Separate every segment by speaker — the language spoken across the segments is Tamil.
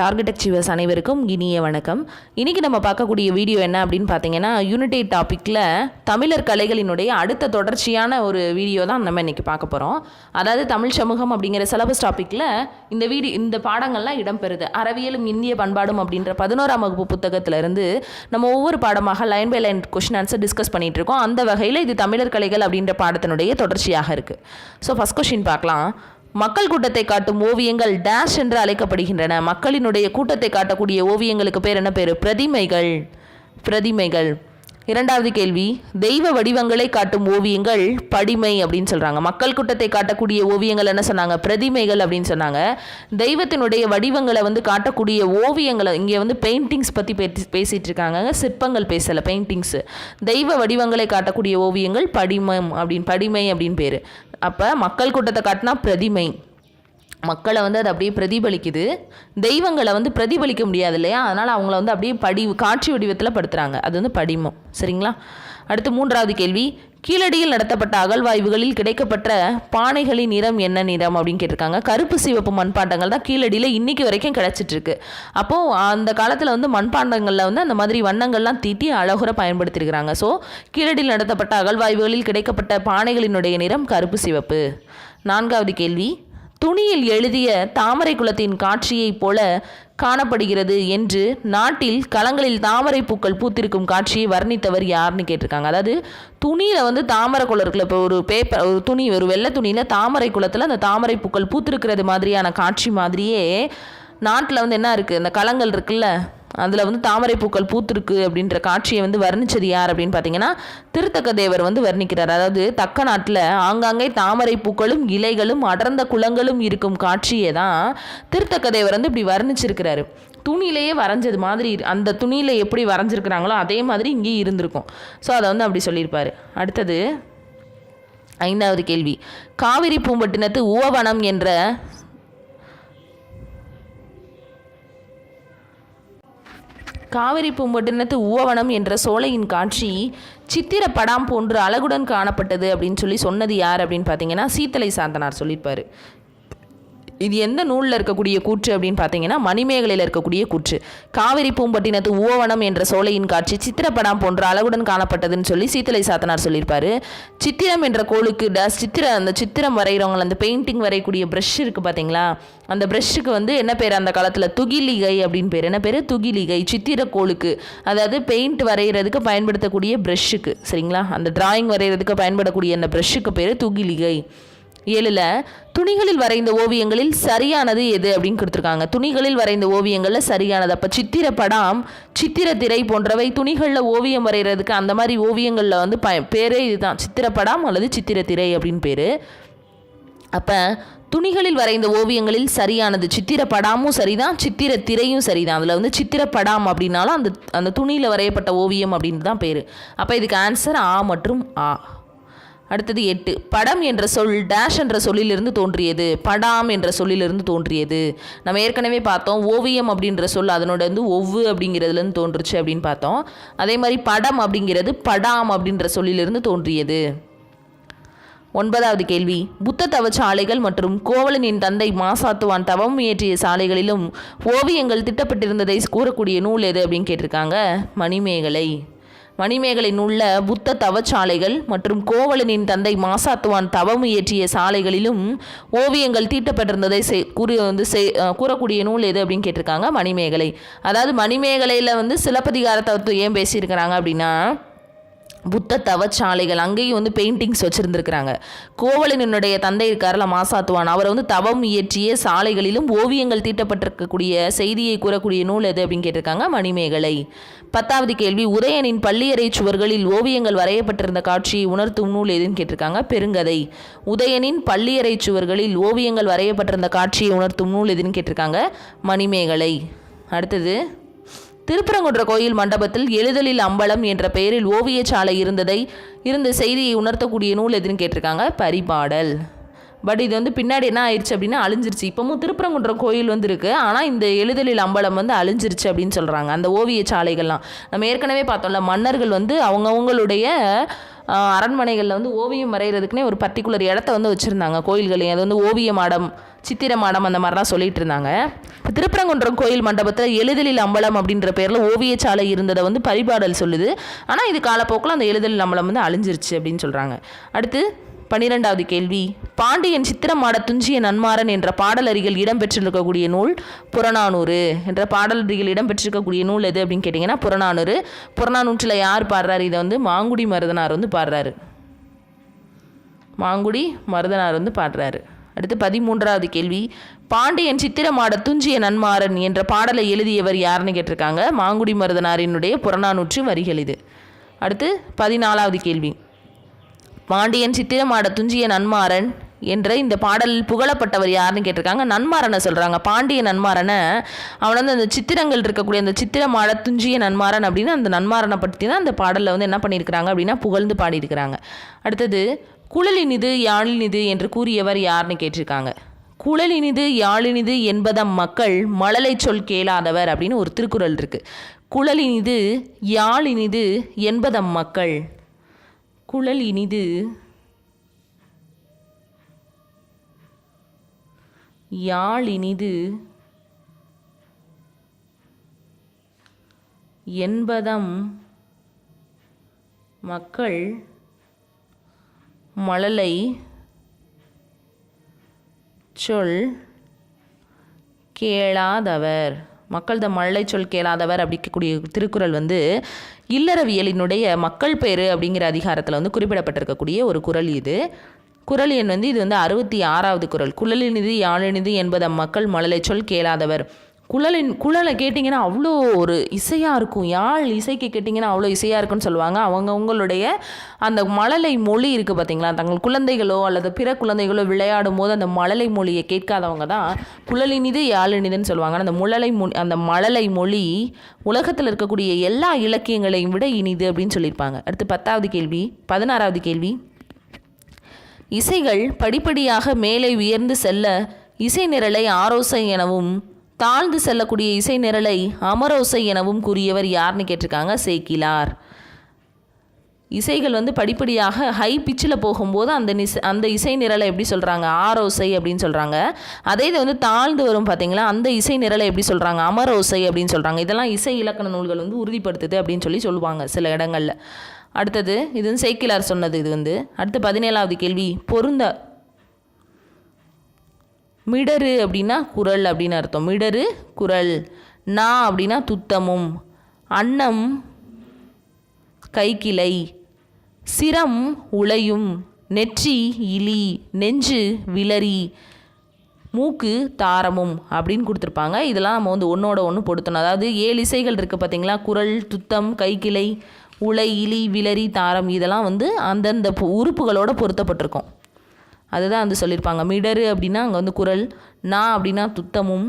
Speaker 1: டார்கெட் அச்சீவர்ஸ் அனைவருக்கும் இனிய வணக்கம். இன்றைக்கி நம்ம பார்க்கக்கூடிய வீடியோ என்ன அப்படின்னு பார்த்தீங்கன்னா யூனிடேட் டாப்பிக்கில் தமிழர் கலைகளினுடைய அடுத்த தொடர்ச்சியான ஒரு வீடியோ தான் நம்ம இன்றைக்கி பார்க்க போகிறோம் அதாவது தமிழ் சமூகம் அப்படிங்கிற சிலபஸ் டாப்பிக்கில் இந்த வீடியோ இந்த பாடங்கள்லாம் இடம்பெறுது. அறவியலும் இந்திய பண்பாடும் அப்படின்ற பதினோராம் வகுப்பு புத்தகத்திலிருந்து நம்ம ஒவ்வொரு பாடமாக line by line question answer discuss பண்ணிகிட்டு இருக்கோம். அந்த வகையில் இது தமிழர் கலைகள் அப்படின்ற பாடத்தினுடைய தொடர்ச்சியாக இருக்குது ஸோ ஃபஸ்ட் கொஷின் பார்க்கலாம். மக்கள் கூட்டத்தை காட்டும் ஓவியங்கள் டேஷ் என்று அழைக்கப்படுகின்றன. மக்களினுடைய கூட்டத்தை காட்டக்கூடிய ஓவியங்களுக்கு பேர் என்ன பேர்? பிரதிமைகள். பிரதிமைகள். இரண்டாவது கேள்வி தெய்வ வடிவங்களை காட்டும் ஓவியங்கள் படிமை அப்படின்னு சொல்கிறாங்க மக்கள் கூட்டத்தை காட்டக்கூடிய ஓவியங்கள் என்ன சொன்னாங்க? பிரதிமைகள் அப்படின்னு சொன்னாங்க. தெய்வத்தினுடைய வடிவங்களை வந்து காட்டக்கூடிய ஓவியங்களை இங்கே வந்து பெயிண்டிங்ஸ் பற்றி பேசிகிட்டு இருக்காங்க. சிற்பங்கள் பேசலை பெயிண்டிங்ஸு தெய்வ வடிவங்களை காட்டக்கூடிய ஓவியங்கள் படிமம் அப்படின்னு படிமை அப்படின்னு பேர். அப்போ மக்கள் கூட்டத்தை காட்டினா பிரதிமை. மக்களை வந்து அது அப்படியே பிரதிபலிக்குது. தெய்வங்களை வந்து பிரதிபலிக்க முடியாது இல்லையா? அதனால் அவங்கள வந்து அப்படியே படி காட்சி வடிவத்தில் படுத்துகிறாங்க அது வந்து படிமம். சரிங்களா? அடுத்து மூன்றாவது கேள்வி. கீழடியில் நடத்தப்பட்ட அகழ்வாய்வுகளில் கிடைக்கப்பட்ட பானைகளின் நிறம் என்ன நிறம் அப்படின்னு கேட்டிருக்காங்க. கருப்பு சிவப்பு மண்பாண்டங்கள் தான் கீழடியில் இன்றைக்கி வரைக்கும் கிடச்சிட்ருக்கு. அப்போது அந்த காலத்தில் வந்து மண்பாண்டங்களில் வந்து அந்த மாதிரி வண்ணங்கள்லாம் தீட்டி அழகுற பயன்படுத்தியிருக்கிறாங்க ஸோ கீழடியில் நடத்தப்பட்ட அகழ்வாய்வுகளில் கிடைக்கப்பட்ட பானைகளினுடைய நிறம் கருப்பு சிவப்பு. நான்காவது கேள்வி. துணியில் எழுதிய தாமரை குலத்தின் காட்சியைப் போல காணப்படுகிறது என்று நாட்டில் களங்களில் தாமரை பூக்கள் பூத்திருக்கும் காட்சியை வர்ணித்தவர் யாருன்னு கேட்டிருக்காங்க. அதாவது துணியில் வந்து தாமரை குளத்தில் இப்போ ஒரு பேப்பர் ஒரு துணி ஒரு வெள்ளை துணியில் தாமரை குளத்தில் அந்த தாமரை பூக்கள் பூத்திருக்கிறது மாதிரியான காட்சி மாதிரியே நாட்டில் வந்து என்ன இருக்குது அந்த களங்கள் இருக்குல்ல அதில் வந்து தாமரை பூக்கள் பூத்திருக்கு அப்படின்ற காட்சியை வந்து வர்ணிச்சது யார் அப்படின்னு பார்த்தீங்கன்னா திருத்தக்க தேவர் வந்து வர்ணிக்கிறார். அதாவது தக்க நாட்டில் ஆங்காங்கே தாமரை பூக்களும் இலைகளும் அடர்ந்த குளங்களும் இருக்கும் காட்சியை தான் திருத்தக்க தேவர் வந்து இப்படி வர்ணிச்சிருக்கிறாரு. துணியிலேயே வரைஞ்சது மாதிரி அந்த துணியில் எப்படி வரைஞ்சிருக்கிறாங்களோ அதே மாதிரி இங்கேயும் இருந்திருக்கும். ஸோ அதை வந்து அப்படி சொல்லியிருப்பார். அடுத்தது ஐந்தாவது கேள்வி. காவிரி பூம்பட்டினத்து உவவனம் என்ற காவிரி பூம்பட்டினத்து உவவனம் என்ற சோலையின் காட்சி சித்திர படாம் போன்று அழகுடன் காணப்பட்டது அப்படின்னு சொல்லி சொன்னது யார் அப்படின்னு பார்த்தீங்கன்னா சீத்தலை சாந்தனார் சொல்லியிருப்பார். இது எந்த நூலில் இருக்கக்கூடிய கூற்று அப்படின்னு பார்த்தீங்கன்னா மணிமேகலையில் இருக்கக்கூடிய கூற்று. காவிரி பூம்பட்டினத்து ஊவனம் என்ற சோலையின் காட்சி சித்திரப்படம் போன்ற அழகுடன் காணப்பட்டதுன்னு சொல்லி சீத்தலை சாத்தனார் சொல்லியிருப்பாரு. சித்திரம் என்ற கோளுக்கு டஸ் சித்திர அந்த சித்திரம் வரைகிறவங்க அந்த பெயிண்டிங் வரையக்கூடிய ப்ரஷ் இருக்குது பார்த்தீங்களா? அந்த ப்ரஷ்ஷுக்கு வந்து என்ன பேர்? அந்த காலத்தில் துகிலிகை அப்படின்னு பேர். என்ன பேர்? துகிலிகை சித்திர கோளுக்கு. அதாவது பெயிண்ட் வரைகிறதுக்கு பயன்படுத்தக்கூடிய ப்ரஷ்ஷுக்கு சரிங்களா? அந்த டிராயிங் வரைகிறதுக்கு பயன்படக்கூடிய அந்த ப்ரஷ்ஷுக்கு பேர் துகிலிகை. ஏழில் துணிகளில் வரைந்த ஓவியங்களில் சரியானது எது அப்படின்னு கொடுத்துருக்காங்க. துணிகளில் வரைந்த ஓவியங்களில் சரியானது. அப்போ சித்திர படம் சித்திர திரை போன்றவை துணிகளில் ஓவியம் வரைகிறதுக்கு அந்த மாதிரி ஓவியங்களில் வந்து ப பேரே இதுதான். சித்திரப்படம் அல்லது சித்திர திரை அப்படின்னு பேர். அப்போ துணிகளில் வரைந்த ஓவியங்களில் சரியானது. சித்திர படாமும் சரிதான் சித்திர திரையும் சரிதான். அதில் வந்து சித்திரப்படாம் அப்படின்னாலும் அந்த அந்த துணியில் வரையப்பட்ட ஓவியம் அப்படின்னு தான் பேர். அப்போ இதுக்கு ஆன்சர் ஆ மற்றும் ஆ. அடுத்தது எட்டு. படம் என்ற சொல் டேஷ் என்ற சொல்லிலிருந்து தோன்றியது. படாம் என்ற சொல்லிலிருந்து தோன்றியது. நம்ம ஏற்கனவே பார்த்தோம் ஓவியம் அப்படின்ற சொல் அதனோட வந்து ஒவ்வு அப்படிங்கிறதுலேருந்து தோன்றுச்சு அப்படின்னு பார்த்தோம். அதே மாதிரி படம் அப்படிங்கிறது படாம் அப்படின்ற சொல்லிலிருந்து தோன்றியது. ஒன்பதாவது கேள்வி. புத்த தவ சாலைகள் மற்றும் கோவலனின் தந்தை மாசாத்துவான் தவம் இயற்றிய சாலைகளிலும் ஓவியங்கள் திட்டப்பட்டிருந்ததை கூறக்கூடிய நூல் எது அப்படின்னு கேட்டிருக்காங்க? மணிமேகலை. மணிமேகலின் உள்ள புத்த தவச்சாலைகள் மற்றும் கோவலனின் தந்தை மாசாத்துவான் தவம் இயற்றிய சாலைகளிலும் ஓவியங்கள் தீட்டப்பட்டிருந்ததை செய் கூறி வந்து செய் கூறக்கூடிய நூல் எது அப்படின்னு கேட்டிருக்காங்க மணிமேகலை. அதாவது மணிமேகலையில் வந்து சிலப்பதிகாரத்தை ஏன் பேசியிருக்கிறாங்க அப்படின்னா புத்த தவச்சாலைகள் அங்கேயும் வந்து பெயிண்டிங்ஸ் வச்சுருந்துருக்குறாங்க. கோவலனுடைய தந்தை இருக்கார்ல மாசாத்துவான். அவரை வந்து தவம் இயற்றிய சாலைகளிலும் ஓவியங்கள் தீட்டப்பட்டிருக்கக்கூடிய செய்தியை கூறக்கூடிய நூல் எது அப்படின்னு கேட்டிருக்காங்க மணிமேகலை. பத்தாவது கேள்வி உதயனின் பள்ளியறை சுவர்களில் ஓவியங்கள் வரையப்பட்டிருந்த காட்சியை உணர்த்தும் நூல் எதுன்னு கேட்டிருக்காங்க பெருங்கதை. உதயனின் பள்ளியறை சுவர்களில் ஓவியங்கள் வரையப்பட்டிருந்த காட்சியை உணர்த்தும் நூல் எதுன்னு கேட்டிருக்காங்க மணிமேகலை. அடுத்தது திருப்பரங்குன்ற கோயில் மண்டபத்தில் எழுதலில் அம்பலம் என்ற பெயரில் ஓவியச்சாலை இருந்ததை இருந்த செய்தியை உணர்த்தக்கூடிய நூல் எதுன்னு கேட்டிருக்காங்க? பரிபாடல். பட் இது வந்து பின்னாடி என்ன ஆயிடுச்சு அப்படின்னா அழிஞ்சிருச்சு. இப்போவும் திருப்பரங்குன்ற கோயில் வந்து இருக்குது ஆனால் இந்த எழுதலில் அம்பலம் வந்து அழிஞ்சிருச்சு அப்படின்னு சொல்கிறாங்க அந்த ஓவிய சாலைகள்லாம் நம்ம ஏற்கனவே பார்த்தோம்ல மன்னர்கள் வந்து அவங்கவுங்களுடைய அரண்மனைகளில் வந்து ஓவியம் வரைகிறதுக்குனே ஒரு பர்டிகுலர் இடத்த வந்து வச்சுருந்தாங்க கோயில்களையும். அது வந்து ஓவிய மாடம் சித்திரமாடம் அந்த மாதிரிலாம் சொல்லிட்டு இருந்தாங்க திருப்பரங்குன்றம் கோயில் மண்டபத்தில் எழுதலில் அம்பலம் அப்படின்ற பேரில் ஓவியச்சாலை இருந்ததை வந்து பரிபாடல் சொல்லுது. ஆனால் இது காலப்போக்கில் அந்த எழுதலில் அம்பலம் வந்து அழிஞ்சிருச்சு அப்படின்னு சொல்கிறாங்க அடுத்து பன்னிரெண்டாவது கேள்வி. பாண்டியன் சித்திரமாட துஞ்சிய நன்மாறன் என்ற பாடலறிகள் இடம்பெற்றிருக்கக்கூடிய நூல் புறநானூறு என்ற பாடலறிகள் இடம்பெற்றிருக்கக்கூடிய நூல் எது அப்படின்னு கேட்டிங்கன்னா புறநானூறு. புறநானூற்றில் யார் பாடுறாரு? இதை வந்து மாங்குடி மருதனார் வந்து பாடுறாரு. மாங்குடி மருதனார் வந்து பாடுறாரு. அடுத்து பதிமூன்றாவது கேள்வி. பாண்டியன் சித்திரமாட துஞ்சிய நன்மாறன் என்ற பாடலை எழுதியவர் யாருன்னு கேட்டிருக்காங்க. மாங்குடி மருதனாரினுடைய புறநானூற்று வரிகள் இது. அடுத்து பதினாலாவது கேள்வி. பாண்டியன் சித்திரமாட துஞ்சிய நன்மாறன் என்ற இந்த பாடலில் புகழப்பட்டவர் யாருன்னு கேட்டிருக்காங்க. நன்மாறனை சொல்கிறாங்க பாண்டிய நன்மாறனை அவன் வந்து அந்த சித்திரங்கள் இருக்கக்கூடிய அந்த சித்திரமாட துஞ்சிய நன்மாறன் அப்படின்னு அந்த நன்மாறனை பற்றி தான் அந்த பாடலில் வந்து என்ன பண்ணியிருக்கிறாங்க அப்படின்னா புகழ்ந்து பாடியிருக்கிறாங்க. அடுத்தது குழலினிது யாழினிது என்று கூறியவர் யாருன்னு கேட்டிருக்காங்க. குழலினிது யாழினிது என்பதம் மக்கள் மழலை சொல் கேளாதவர் அப்படின்னு ஒரு திருக்குறள் இருக்குது குழலினிது யாழினிது என்பதம் மக்கள் குழல் இனிது யாழ் இனிது என்பதம் மக்கள் மழலை சொல் கேளாதவர். மக்கள் த மழலை சொல் கேளாதவர் அப்படிக்கக்கூடிய திருக்குறள் வந்து இல்லறவியலினுடைய மக்கள் பேர் அப்படிங்கிற அதிகாரத்தில் வந்து குறிப்பிடப்பட்டிருக்கக்கூடிய ஒரு குறள் இது. குறள் எண் வந்து இது வந்து அறுபத்தி ஆறாவது குறள். குழலினிது யாழினிது என்பத மக்கள் மழலை சொல் கேளாதவர். குழலின் குழலை கேட்டிங்கன்னா அவ்வளோ ஒரு இசையாக இருக்கும். யாழ் இசைக்கு கேட்டிங்கன்னா அவ்வளோ இசையாக இருக்குன்னு சொல்லுவாங்க. அவங்க உங்களுடைய அந்த மழலை மொழி இருக்குது பார்த்தீங்களா? தங்கள் குழந்தைகளோ அல்லது பிற குழந்தைகளோ விளையாடும் போது அந்த மழலை மொழியை கேட்காதவங்க தான் குழலினிது யாழினிதுன்னு சொல்லுவாங்க. அந்த முழலை மொழி அந்த மழலை மொழி உலகத்தில் இருக்கக்கூடிய எல்லா இலக்கியங்களையும் விட இனிது அப்படின்னு சொல்லியிருப்பாங்க. அடுத்து பத்தாவது கேள்வி பதினாறாவது கேள்வி. இசைகள் படிப்படியாக மேலே உயர்ந்து செல்ல இசை நிரலை ஆரோசை எனவும் தாழ்ந்து செல்லக்கூடிய இசை நிரலை அமரோசை எனவும் கூறியவர் யாருன்னு கேட்டிருக்காங்க? சேக்கிலார். இசைகள் வந்து படிப்படியாக ஹை பிச்சில் போகும்போது அந்த நிஸ் அந்த இசை நிரலை எப்படி சொல்கிறாங்க ஆரோசை அப்படின்னு சொல்கிறாங்க அதே இது வந்து தாழ்ந்து வரும் பார்த்தீங்களா அந்த இசை நிரலை எப்படி சொல்கிறாங்க அமரோசை அப்படின்னு சொல்கிறாங்க இதெல்லாம் இசை இலக்கண நூல்கள் வந்து உறுதிப்படுத்துது அப்படின்னு சொல்லி சொல்லுவாங்க சில இடங்களில். அடுத்தது இது வந்து சேக்கிலார் சொன்னது இது வந்து. அடுத்து பதினேழாவது கேள்வி பொருந்த மிடரு அப்படின்னா குரல் அப்படின்னு அர்த்தம். மிடரு குரல். நா அப்படின்னா துத்தமும். அன்னம் கைக்கிளை. சிரம் உளையும். நெற்றி இலி. நெஞ்சு விளரி மூக்கு தாரமும் அப்படின்னு கொடுத்துருப்பாங்க. இதெல்லாம் நம்ம வந்து ஒன்றோட ஒன்று பொருத்தணும். அதாவது ஏழு இசைகள் இருக்குது பார்த்தீங்களா? குரல் துத்தம் கைக்கிளை உலை இலி விளரி தாரம். இதெல்லாம் வந்து அந்தந்த உறுப்புகளோடு உறுப்புகளோட பொருத்தப்பட்டிருக்கும். அதுதான் வந்து சொல்லியிருப்பாங்க. மிடரு அப்படின்னா அங்கே வந்து குரல் நா அப்படின்னா துத்தமும்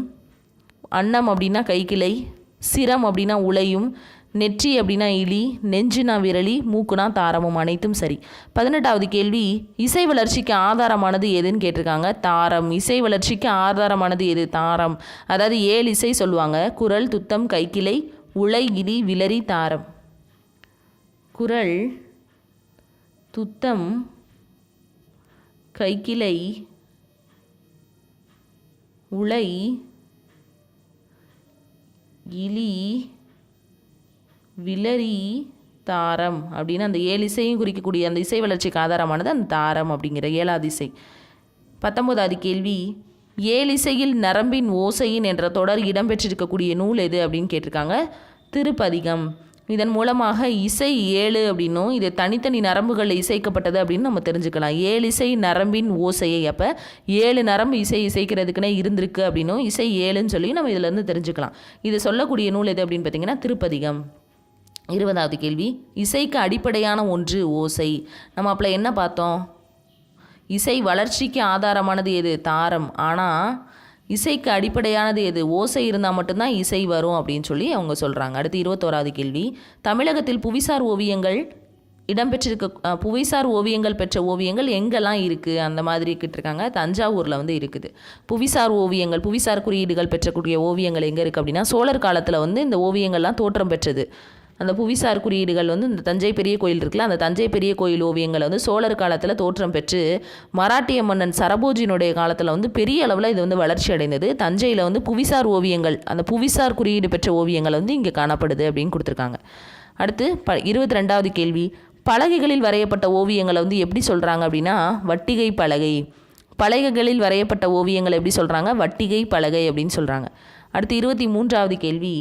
Speaker 1: அன்னம் அப்படின்னா கைக்கிளை சிரம் அப்படின்னா உலையும் நெற்றி அப்படின்னா இலி நெஞ்சுனா விரலி மூக்குனா தாரமும் அனைத்தும் சரி. பதினெட்டாவது கேள்வி இசை வளர்ச்சிக்கு ஆதாரமானது எதுன்னு கேட்டிருக்காங்க. தாரம் இசை வளர்ச்சிக்கு ஆதாரமானது எது? தாரம். அதாவது ஏழு இசை சொல்லுவாங்க. குரல் துத்தம் கைக்கிளை உலை இலி விலரி தாரம். குரல் துத்தம் கைக்கிளை உலை இலி விலரி தாரம் அப்படின்னு அந்த ஏழு இசையும் குறிக்கக்கூடிய அந்த இசை வளர்ச்சிக்கு ஆதாரமானது அந்த தாரம் அப்படிங்கிற ஏழாவது இசை. பத்தொன்பதாவது கேள்வி ஏழிசையில் நரம்பின் ஓசையின் என்ற தொடர் இடம்பெற்றிருக்கக்கூடிய நூல் எது அப்படின்னு கேட்டிருக்காங்க? திருப்பதிகம். இதன் மூலமாக இசை ஏழு அப்படின்னும் இது தனித்தனி நரம்புகளில் இசைக்கப்பட்டது அப்படின்னு நம்ம தெரிஞ்சுக்கலாம். ஏழு இசை நரம்பின் ஓசையை அப்போ ஏழு நரம்பு இசை இசைக்கிறதுக்குன்னே இருந்திருக்கு அப்படின்னும் இசை ஏழுன்னு சொல்லி நம்ம இதிலேருந்து தெரிஞ்சுக்கலாம். இது சொல்லக்கூடிய நூல் எது அப்படின்னு பார்த்தீங்கன்னா திருப்பதிகம். இருபதாவது கேள்வி இசைக்கு அடிப்படையான ஒன்று ஓசை. நம்ம அப்போ என்ன பார்த்தோம்? இசை வளர்ச்சிக்கு ஆதாரமானது எது? தாரம். ஆனால் இசைக்கு அடிப்படையானது எது? ஓசை இருந்தால் மட்டும்தான் இசை வரும் அப்படின்னு சொல்லி அவங்க சொல்கிறாங்க அடுத்து இருபத்தோராவது கேள்வி. தமிழகத்தில் புவிசார் ஓவியங்கள் இடம்பெற்றிருக்க புவிசார் ஓவியங்கள் பெற்ற ஓவியங்கள் எங்கெல்லாம் இருக்குது அந்த மாதிரி இருக்காங்க தஞ்சாவூரில் வந்து இருக்குது. புவிசார் ஓவியங்கள் புவிசார் குறியீடுகள் பெற்றக்கூடிய ஓவியங்கள் எங்கே இருக்குது அப்படின்னா சோழர் காலத்தில் வந்து இந்த ஓவியங்கள்லாம் தோற்றம் பெற்றது. அந்த புவிசார் குறியீடுகள் வந்து இந்த தஞ்சை பெரிய கோயில் இருக்குல்ல அந்த தஞ்சை பெரிய கோயில் ஓவியங்களை வந்து சோழர் காலத்தில் தோற்றம் பெற்று மராட்டிய மன்னன் சரபோஜினுடைய காலத்தில் வந்து பெரிய அளவில் இது வந்து வளர்ச்சி அடைந்தது. தஞ்சையில் வந்து புவிசார் ஓவியங்கள் அந்த புவிசார் குறியீடு பெற்ற ஓவியங்கள் வந்து இங்கே காணப்படுது அப்படின்னு கொடுத்துருக்காங்க. அடுத்து ப இருபத்தி ரெண்டாவது கேள்வி. பலகைகளில் வரையப்பட்ட ஓவியங்களை வந்து எப்படி சொல்கிறாங்க அப்படின்னா வட்டிகை பலகை. பலகைகளில் வரையப்பட்ட ஓவியங்களை எப்படி சொல்கிறாங்க வட்டிகை பலகை அப்படின்னு சொல்கிறாங்க அடுத்து இருபத்தி மூன்றாவது கேள்வி.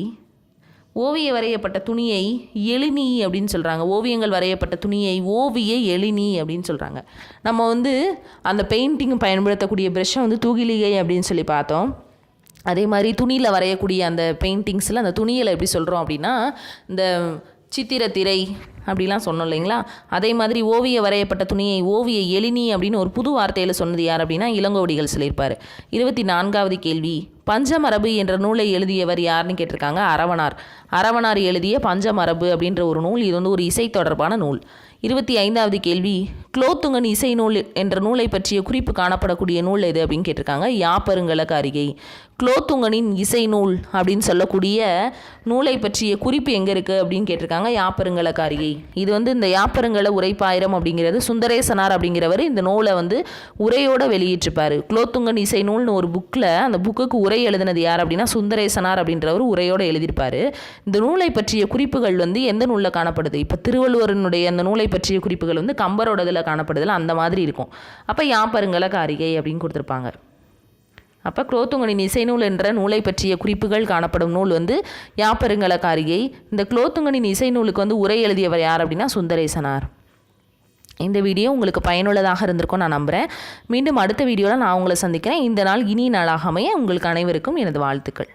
Speaker 1: ஓவிய வரையப்பட்ட துணியை எழினி அப்படின்னு சொல்கிறாங்க ஓவியங்கள் வரையப்பட்ட துணியை ஓவிய எழினி அப்படின்னு சொல்கிறாங்க நம்ம வந்து அந்த பெயிண்டிங் பயன்படுத்தக்கூடிய ப்ரெஷ்ஷை வந்து தூகிலிகை அப்படின்னு சொல்லி பார்த்தோம். அதே மாதிரி துணியில் வரையக்கூடிய அந்த பெயிண்டிங்ஸில் அந்த துணியில் எப்படி சொல்கிறோம் அப்படின்னா இந்த சித்திரத்திரை அப்படிலாம் சொன்னோம் இல்லைங்களா? அதே மாதிரி ஓவிய வரையப்பட்ட துணியை ஓவிய எளினி அப்படின்னு ஒரு புது வார்த்தையில் சொன்னது யார் அப்படின்னா இளங்கோவடிகள் சொல்லியிருப்பார். இருபத்தி நான்காவது கேள்வி பஞ்சமரபு என்ற நூலை எழுதியவர் யாருன்னு கேட்டிருக்காங்க? அரவணார். அரவணார் எழுதிய பஞ்சமரபு அப்படின்ற ஒரு நூல் இது வந்து ஒரு இசை தொடர்பான நூல். இருபத்தி ஐந்தாவது கேள்வி குலோத்துங்கன் இசை நூல் என்ற நூலை பற்றிய குறிப்பு காணப்படக்கூடிய நூல் எது அப்படின்னு கேட்டிருக்காங்க? யாப்பருங்கல காரிகை குலோத்துங்கனின் இசை நூல் அப்படின்னு சொல்லக்கூடிய நூலை பற்றிய குறிப்பு எங்கே இருக்குது அப்படின்னு கேட்டிருக்காங்க? யாப்பருங்கல காரிகை இது வந்து இந்த யாப்பருங்கல உரைப்பாயிரம் அப்படிங்கிறது சுந்தரேசனார் அப்படிங்கிறவர் இந்த நூலை வந்து உரையோட வெளியிட்டிருப்பார். குலோத்துங்கன் இசை நூல்னு ஒரு புக்கில் அந்த புக்குக்கு உரை எழுதினது யார் அப்படின்னா சுந்தரேசனார் அப்படின்றவர் உரையோட எழுதியிருப்பார். இந்த நூலை பற்றிய குறிப்புகள் வந்து எந்த நூலில் காணப்படுது? இப்போ திருவள்ளுவரனுடைய அந்த நூலை பற்றிய குறிப்புகள் வந்து கம்பரோட இதில் காணப்படுதுல அந்த மாதிரி இருக்கும். அப்போ யாப்பருங்கள காரிகை அப்படின்னு கொடுத்துருப்பாங்க. அப்போ குலோத்துங்கனின் இசைநூல் என்ற நூலை பற்றிய குறிப்புகள் காணப்படும் நூல் வந்து யாப்பருங்கல காரிகை இந்த குலோத்துங்கனின் இசைநூலுக்கு வந்து உரை எழுதியவர் யார் அப்படின்னா சுந்தரேசனார். இந்த வீடியோ உங்களுக்கு பயனுள்ளதாக இருந்திருக்கும் நான் நம்புகிறேன் மீண்டும் அடுத்த வீடியோவில் நான் உங்களை சந்திக்கிறேன். இந்த நாள் இனிய நாளாக அமைய உங்களுக்கு அனைவருக்கும் எனது வாழ்த்துக்கள்.